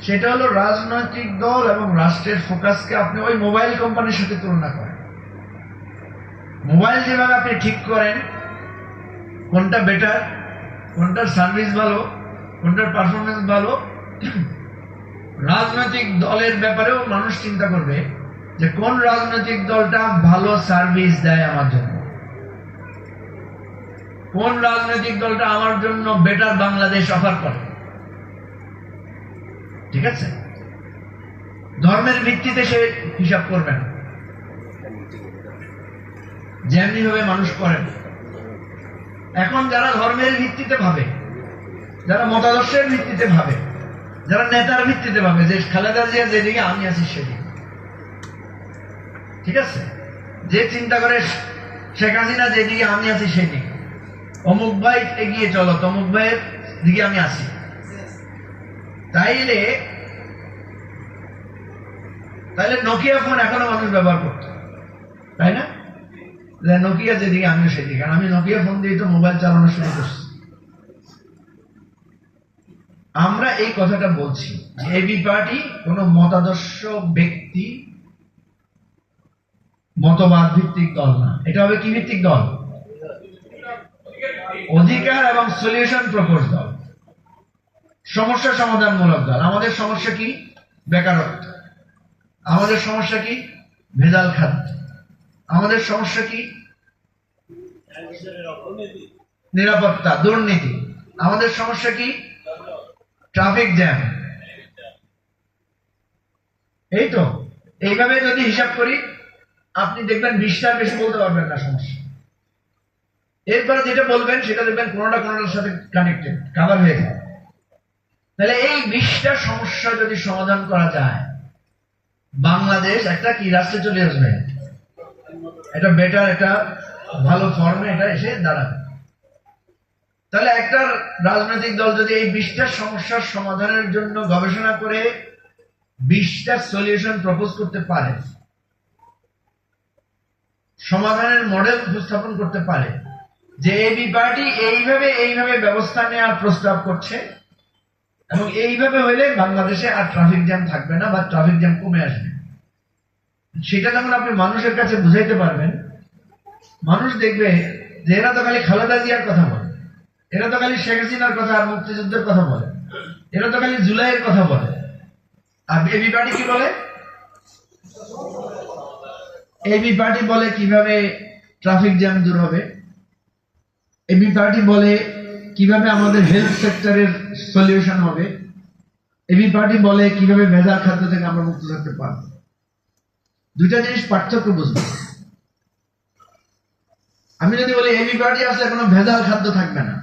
সেটা হলো রাজনৈতিক দল এবং রাষ্ট্রের ফোকাসকে আপনি ওই মোবাইল কোম্পানির সাথে তুলনা করেন। মোবাইল যেভাবে আপনি ঠিক করেন, কোনটা বেটার কোনটার সার্ভিস ভালো, কোনটার পারফরমেন্স ভালো, রাজনৈতিক দলের ব্যাপারেও মানুষ চিন্তা করবে যে কোন রাজনৈতিক দলটা ভালো সার্ভিস দেয় আমার জন্য। কোন রাজনৈতিক দলটা আমার জন্য বেটার বাংলাদেশ অফার করে। ঠিক আছে? ধর্মের ভিত্তিতে সে হিসাব করবে না। যেমনি ভাবে মানুষ করেন এখন যারা ধর্মের ভিত্তিতে ভাবে, যারা মতাদর্শের ভিত্তিতে ভাবে, যারা নেতার ভিত্তিতে ভাবে, যে খালেদা জিয়া যেদিকে আমি আছি সেদিকে। ঠিক আছে? যে চিন্তা করে শেখ হাসিনা যেদিকে আমি আছি সেদিকে। অমুক ভাই এগিয়ে চলো, তমুক ভাইয়ের দিকে আমি আসি তাইলে তাইলে নোকিয়া ফোন এখনও মানুষ ব্যবহার করতো। তাই না? নোকিয়া যেদিকে, আমিও সেদিকে। কারণ আমি নোকিয়া ফোন দিয়ে তো মোবাইল চালানো শুরু করছি। আমরা এই কথাটা বলছি যে এবি পার্টি কোন মতাদর্শ ব্যক্তি মতবাদ ভিত্তিক দল না। এটা হবে কি ভিত্তিক দল? অধিকার এবং সলিউশন প্রপোজ দল। সমস্যা সমাধানমূলক দল। আমাদের সমস্যা কি? বেকারত্ব। আমাদের সমস্যা কি? ভেজাল খাদ্য। আমাদের সমস্যা কি? নিরাপত্তা, দুর্নীতি। আমাদের সমস্যা কি? Traffic jam. এই তো। এইভাবে যদি হিসাব করি, আপনি দেখবেন বিশটার বেশি বলতে পারবেন না সমস্যা। এরপরে যেটা বলবেন, সেটা দেখবেন কোনোটা কোনোটার সাথে কানেক্টেড কাভার হয়ে যায় তাহলে এই বিশটা সমস্যা যদি সমাধান করা যায়, বাংলাদেশ একটা কি রাষ্ট্রে চলে আসবে? এটা বেটার একটা ভালো ফর্মে এটা এসে দাঁড়াবে। তাহলে একটা রাজনৈতিক দল যদি এই বিশটা সমস্যার সমাধানের জন্য গবেষণা করে বিশটা সলিউশন প্রপোজ করতে পারে, সমাধানের মডেল উপস্থাপন করতে পারে, যে এবি পার্টি এইভাবে এইভাবে ব্যবস্থা নেওয়ার প্রস্তাব করছে এবং এইভাবে হইলে বাংলাদেশে আর ট্রাফিক জ্যাম থাকবে না বা ট্রাফিক জ্যাম কমে আসবে। সেটা যখন আপনি মানুষের কাছে বুঝাইতে পারবেন, মানুষ দেখবে যে এরা তো খালি খালেদা জিয়ার কথা বলে, এরা তো খালি শেখ হাসিনার কথা আর মুক্তিযুদ্ধের কথা বলে, এরা তো খালি জুলাইয়ের কথা বলে। আর এবি পার্টি কি বলে? এবি পার্টি বলে কীভাবে ট্রাফিক জ্যাম দূর হবে? এবি পার্টি বলে কীভাবে আমাদের হেলথ সেক্টরের সলিউশন হবে? এবি পার্টি বলে কীভাবে ভেজাল খাদ্য থেকে আমরা মুক্ত থাকতে পারব। দুইটা জিনিস পার্থক্য বুঝব। আমি যদি বলি এবি পার্টি আসলে কোনো ভেজাল খাদ্য থাকবে না।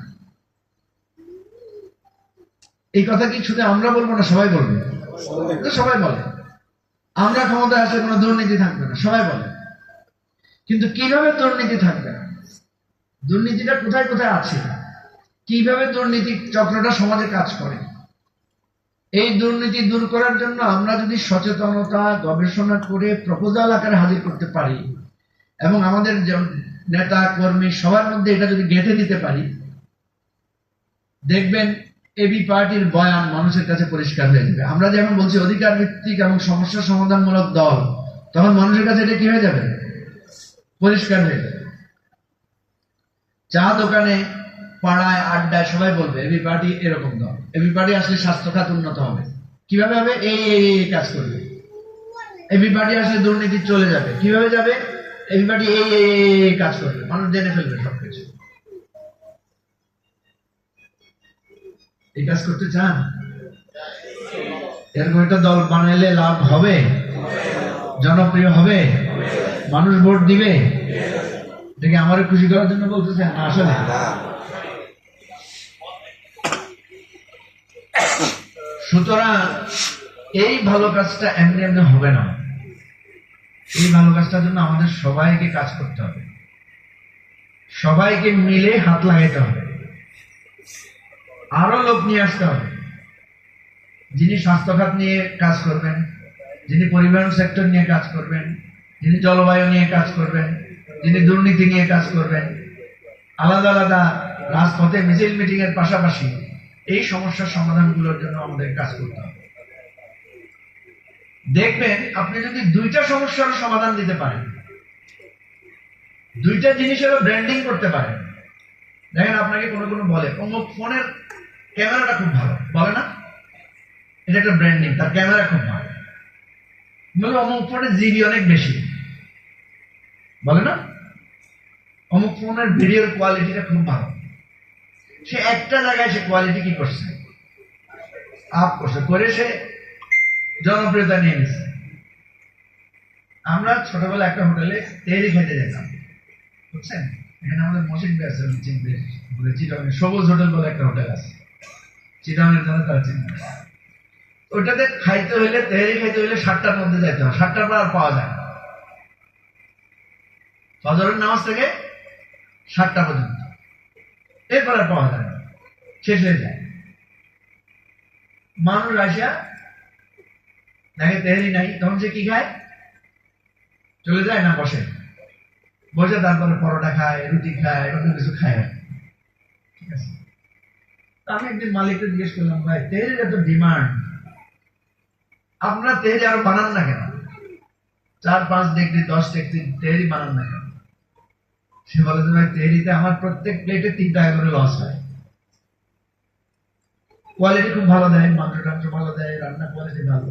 এই কথা কি শুধু আমরা বলব না সবাই বলবে? সবাই বলে। আমরা ক্ষমতায় আসলে কোনো দুর্নীতি থাকবে না, সবাই বলে। কিন্তু কীভাবে দুর্নীতি থাকবে না? দুর্নীতিটা কোথায় কোথায় আছে? কীভাবে দুর্নীতি চক্রটা সমাজে কাজ করে? এই দুর্নীতি দূর করার জন্য আমরা যদি সচেতনতা, গবেষণা করে প্রপোজাল আকারে হাজির করতে পারি এবং আমাদের নেতা, কর্মী সবার মধ্যে এটা যদি গেঁথে দিতে পারি, দেখবেন এবি পার্টির বয়ান মানুষের কাছে পরিষ্কার হয়ে যাবে। আমরা যেমন বলছি অধিকার ভিত্তিক এবং সমস্যা সমাধানমূলক দল, তখন মানুষের কাছে এটা কি হয়ে যাবে? পরিষ্কার হয়ে যাবে। চা দোকানে পাড়ায়, আড্ডায় সবাই বলবে এবি পার্টি এরকম দল এবি পার্টি আসলে স্বাস্থ্য খাত উন্নত হবে। কীভাবে হবে? এই এই এই কাজ করবে। এবি পার্টি আসলে দুর্নীতি চলে যাবে। কীভাবে যাবে? এবি পার্টি এই এই এই কাজ করবে। মানুষ জেনে ফেলবে সবকিছু। এই কাজ করতে চান? এরকম একটা দল বানাইলে লাভ হবে? জনপ্রিয় হবে? মানুষ ভোট দিবে? দেখি আমার খুশি করার জন্য বলতেছে না, আসলে সুতরাং এই ভালো কাজটা এমনি এমনি হবে না। এই ভালো কাজটার জন্য আমাদের সবাইকে কাজ করতে হবে। সবাইকে মিলে হাত লাগাইতে হবে। আরও লোক নিয়ে আসতে হবে। যিনি স্বাস্থ্য খাত নিয়ে কাজ করবেন, যিনি পরিবহন সেক্টর নিয়ে কাজ করবেন, যিনি জলবায়ু নিয়ে কাজ করবেন, যিনি দুর্নীতি নিয়ে কাজ করবেন, আলাদা আলাদা রাজপথে মিছিল মিটিং এর পাশাপাশি এই সমস্যার সমাধানগুলোর জন্য আমাদের কাজ করতে হবে। দেখবেন, আপনি যদি দুইটা সমস্যার সমাধান দিতে পারেন, দুইটা জিনিসেরও ব্র্যান্ডিং করতে পারেন, দেখেন আপনাকে কোনো কোনো বলে, অমুক ফোনের ক্যামেরাটা খুব ভালো, বলে না? এটা একটা ব্র্যান্ডিং তার ক্যামেরা খুব ভালো। বলে অমুক ফোনের জিবি অনেক বেশি, বলে না? অমুক ফোনের ভিডিওর কোয়ালিটিটা খুব ভালো। সে একটা জায়গায় সে কোয়ালিটি কি করছে? আপ করছে, করে সে জনপ্রিয়তা নিয়ে নিচ্ছে। আমরা ছোটবেলা একটা হোটেলে তেরি খেতে যেতাম, বুঝছেন? এখানে আমাদের মসজিদ আছে চিটাং সবুজ হোটেল বলে একটা হোটেল আছে। চিটাংয়ের জন্য তারা চিনবে ওইটাতে খাইতে হইলে তেহারি খাইতে হইলে সাতটার মধ্যে যাইতে হয়, সাতটার পর আর পাওয়া যায় না। ফজরের নামাজ থেকে সাতটা পর্যন্ত। এরপর আর পাওয়া যায় না। শেষ হয়ে যায়। মানুষ আসিয়া দেখে তেহারি নাই, তখন সে কি খায়? চলে যায় না বসে? বসে তারপরে পরোটা খায়, রুটি খায়, অন্য কিছু খায় ঠিক আছে? আমি একদিন মালিককে জিজ্ঞেস করলাম, ভাই, তেহারির এত ডিমান্ড, আপনারা তেহারি আর বানান না কেন? চার পাঁচ ডিগ্রি, দশ ডিগ্রি তেহারি বানান না কেন? সে বলে যে ভাই তেহারিতে আমার প্রত্যেক প্লেটে তিন টাকা করে লস হয়। কোয়ালিটি খুব ভালো দেয় মাংস টাংস ভালো দেয় রান্না কোয়ালিটি ভালো।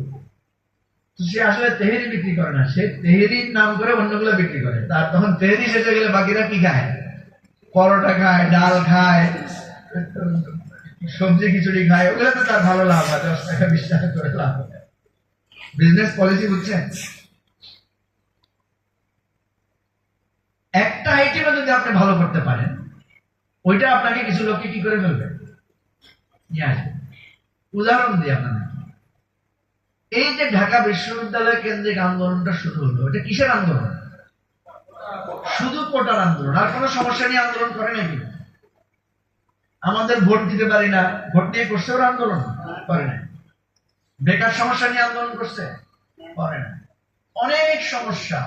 তো সে আসলে তেহেরি বিক্রি করে না, সে তেহেরির নাম করে অন্যগুলো বিক্রি করে। তার তখন তেহেরি শেষে গেলে বাকিরা কি খায়? পরোটা খায়, ডাল খায়, সবজি খিচুড়ি খায় ওগুলো তো তার ভালো লাভ হয় দশ টাকা বিশ টাকা করে লাভ হয় বিজনেস পলিসি বুঝছেন? একটা আইটেমে যদি আপনি ভালো করতে পারেন, ওইটা আপনাকে কিছু লোককে কি করে ফেলবে? নিয়ে আসবে। উদাহরণ দিই আপনাদের। এই যে ঢাকা বিশ্ববিদ্যালয় কেন্দ্রিক আন্দোলনটা শুরু হলো, এটা কিসের আন্দোলন? শুধু কোটার আন্দোলন, আর কোনো সমস্যা নিয়ে আন্দোলন করে নাকি? আমাদের ভোট দিতে পারি না, ভোট নিয়ে করছে ওরা আন্দোলন? করে না বেকার সমস্যা নিয়ে আন্দোলন করছে? করে না অনেক সমস্যা।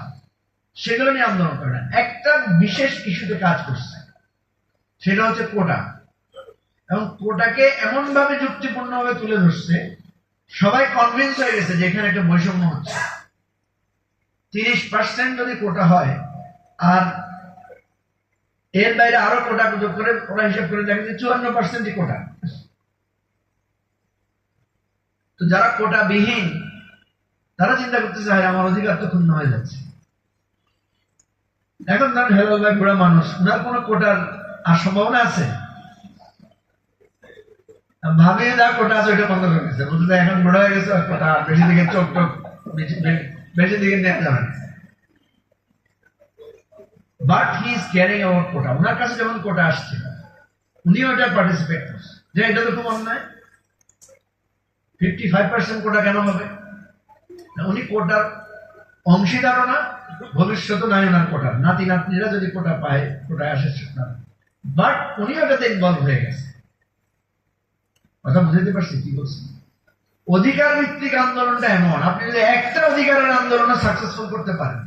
সেগুলো নিয়ে আন্দোলন করে না। একটা বিশেষ ইস্যুতে কাজ করছে। সেটা হচ্ছে কোটা। এবং কোটাকে এমন ভাবে যুক্তিপূর্ণ ভাবে তুলে ধরছে, সবাই কনভিন্স হয়ে গেছে যে এখানে একটা বৈষম্য হচ্ছে। তিরিশ পার্সেন্ট যদি কোটা হয়, আর এর বাইরে আরও কোটা যোগ করে, ওরা হিসাব করে দেখে যে চুয়ান্ন পার্সেন্টই কোটা। তো যারা কোটা বিহীন তারা চিন্তা করতেছে আমার অধিকার তো ক্ষুণ্ণ হয়ে যাচ্ছে। এখন ধরেন হেলাল ভাই বুড়া মানুষ। ওনার কোনো কোটার আর সম্ভাবনা আছে? ভাবে যা কোটা আছে, ওইটা বন্ধ করে দিচ্ছে বলতে এখন বড় হয়ে গেছে কোটা বেশি দিকে চোখ টোক বেশি- দিকে নেওয়া যাবে but he is carrying out quota. ওনার কাছে যখন কোটা আসছে, উনি ওটা পার্টিসিপেট করছে। যে এটা তো খুব অন্যায়। ফিফটি ফাইভ পার্সেন্ট কোটা কেন হবে? উনি কোটার অংশীদারও না ভবিষ্যৎ নাই ওনার কোটার নাতি নাতনিরা যদি কোটা পায়, কোটায় আসে না বাট উনি ওটাতে ইনভলভ হয়ে গেছে। কথা বুঝাতে পারছি? কি বলছি অধিকার ভিত্তিক আন্দোলনটা এমন। আপনি যদি একটা অধিকারের আন্দোলনে সাকসেসফুল করতে পারেন,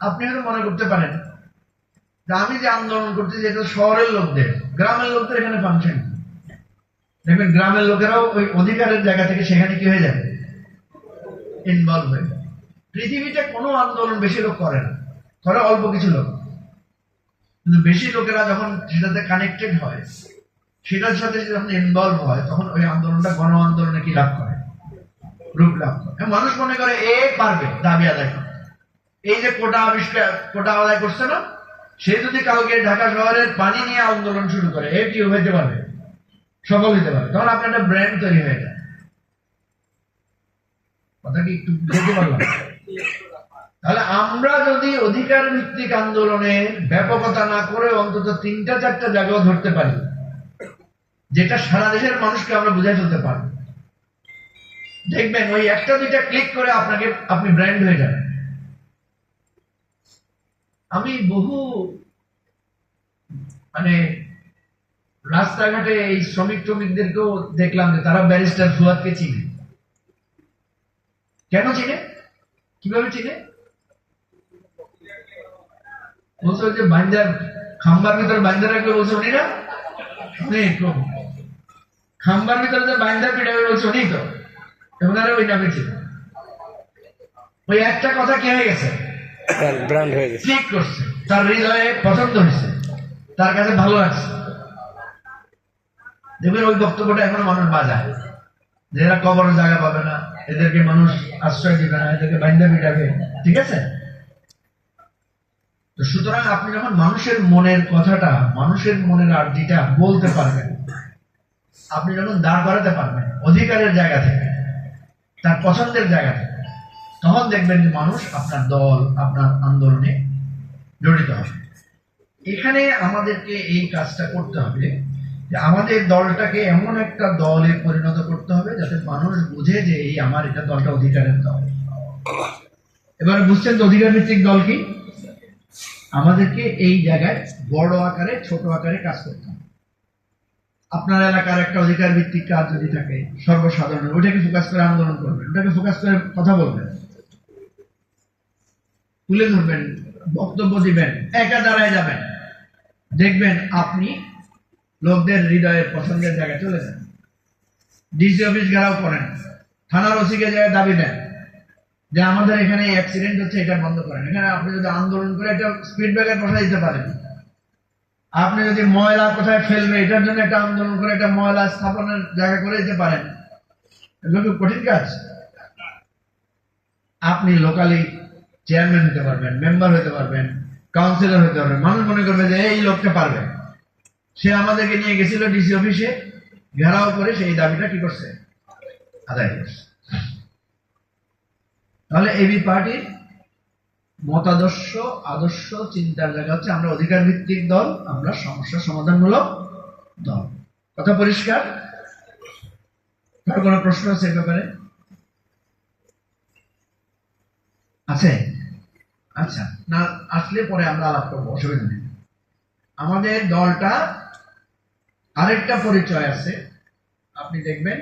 আপনি হয়তো মনে করতে পারেন যে আমি যে আন্দোলন করতেছি এটা শহরের লোকদের, গ্রামের লোকদের এখানে ফাংশন দেখবেন গ্রামের লোকেরাও ওই অধিকারের জায়গা থেকে সেখানে কি হয়ে যাবে? ইনভলভ হয়ে যাবে। পৃথিবীতে কোনো আন্দোলন বেশি লোক করে না। করে অল্প কিছু লোক। কিন্তু বেশি লোকেরা যখন সেটাতে কানেক্টেড হয়, সেটার সাথে যখন ইনভলভ হয়, তখন ওই আন্দোলনটা গণ আন্দোলনে কি লাভ করে? রূপ লাভ করে। মানুষ মনে করে, এ পারবে, দাবি আদায় করতে। এই যে কোটা আবিষ্কার, কোটা আদায় করছে না, সে যদি কাউকে ঢাকা শহরের পানি নিয়ে আন্দোলন শুরু করে, এ কি হইতে পারবে? সফল হইতে পারবে। তখন আপনার একটা ব্র্যান্ড তৈরি হয়ে যায়। কথা কি একটু বুঝতে পারলাম তাহলে আমরা যদি অধিকার ভিত্তিক আন্দোলনের ব্যাপকতা না করে অন্তত তিনটা চারটা জায়গাও ধরতে পারি, যেটা সারা দেশের মানুষকে আমরা বুঝাই ফেলতে পারব। দেখবেন, ওই একটা দুইটা ক্লিক করে আপনাকে, আপনি ব্র্যান্ড হয়ে যাবেন। আমি বহু মানে রাস্তাঘাটে এই শ্রমিক ট্রমিকদেরকেও দেখলাম যে তারা ব্যারিস্টার ফুয়াদকে চিনে। কেন চিনে? কীভাবে চিনে? বলছো যে খাম্বার ভিতরে রাখবে বলছো উনি না? খাম্বার ভিতরে যে পিটাবে বলছো উনি তো। ওনারা ওই নামে ছিল ওই একটা কথা কি হয়ে গেছে? ব্র্যান্ড হয়ে গেছে। ক্লিক করছে। তার হৃদয়ে পছন্দ হয়েছে। তার কাছে ভালো আছে। দেখবেন ওই বক্তব্যটা এখন মানুষ বাজায়। যে এরা কবরের জায়গা পাবে না। এদেরকে মানুষ আশ্রয় দিবে না, এদেরকে বাইন্দা পিটাবে ঠিক আছে? তো সুতরাং আপনি যখন মানুষের মনের কথাটা, মানুষের মনের আর্জিটা বলতে পারবেন, আপনি যখন দাঁড় করাতে পারবেন, অধিকারের জায়গা থেকে, তার পছন্দের জায়গা থেকে, তখন দেখবেন যে মানুষ আপনার দল, আপনার আন্দোলনে জড়িত হবে। এখানে আমাদেরকে এই কাজটা করতে হবে যে আমাদের দলটাকে এমন একটা দলে পরিণত করতে হবে যাতে মানুষ বুঝে যে এই আমার এটা দলটা অধিকারের দল। এবার বুঝছেন তো অধিকার ভিত্তিক দল কি? আমাদেরকে এই জায়গায় বড় আকারে, ছোট আকারে কাজ করতে হবে। আপনার এলাকার একটা অধিকার ভিত্তিক কাজ যদি থাকে, সর্বসাধারণের ওটাকে ফোকাস করে আন্দোলন করবেন ওটাকে ফোকাস করে কথা বলবেন। তুলে ধরবেন, বক্তব্য দিবেন, একা দাঁড়ায় যাবেন। দেখবেন আপনি লোকদের হৃদয়ের পছন্দের জায়গায় চলে যান ডিসি অফিস ঘেরাও করেন। থানার ওসিকে যায় দাবি দেন, যে আমাদের এখানে অ্যাক্সিডেন্ট হচ্ছে, এটা বন্ধ করেন। এখানে আপনি যদি আন্দোলন করে একটা স্পিড ব্রেকার বসা দিতে পারেন। আপনি যদি ময়লা কোথায় ফেলবে, এটার জন্য একটা আন্দোলন করে একটা ময়লা স্থাপনের জায়গা করে দিতে পারেন। এগুলো কঠিন কাজ? আপনি লোকালি চেয়ারম্যান হতে পারবেন মেম্বার হতে পারবেন কাউন্সিলর হতে পারবেন। মানুষ মনে করবে যে এই লোকটা পারবে। সে আমাদেরকে নিয়ে গেছিল ডিসি অফিসে ঘেরাও করে সেই দাবিটা কি করছে? আদায় করছে। তাহলে এবি পার্টির মতাদর্শ, আদর্শ, চিন্তার জায়গা হচ্ছে আমরা অধিকার ভিত্তিক দল, আমরা সমস্যা সমাধানমূলক দল। কথা পরিষ্কার? কারও কোনো প্রশ্ন আছে এ ব্যাপারে? আছে? আচ্ছা না, আসলে পরে আমরা আলাপ করব, অসুবিধা নেই। আমাদের দলটা আরেকটা পরিচয় আছে। আপনি দেখবেন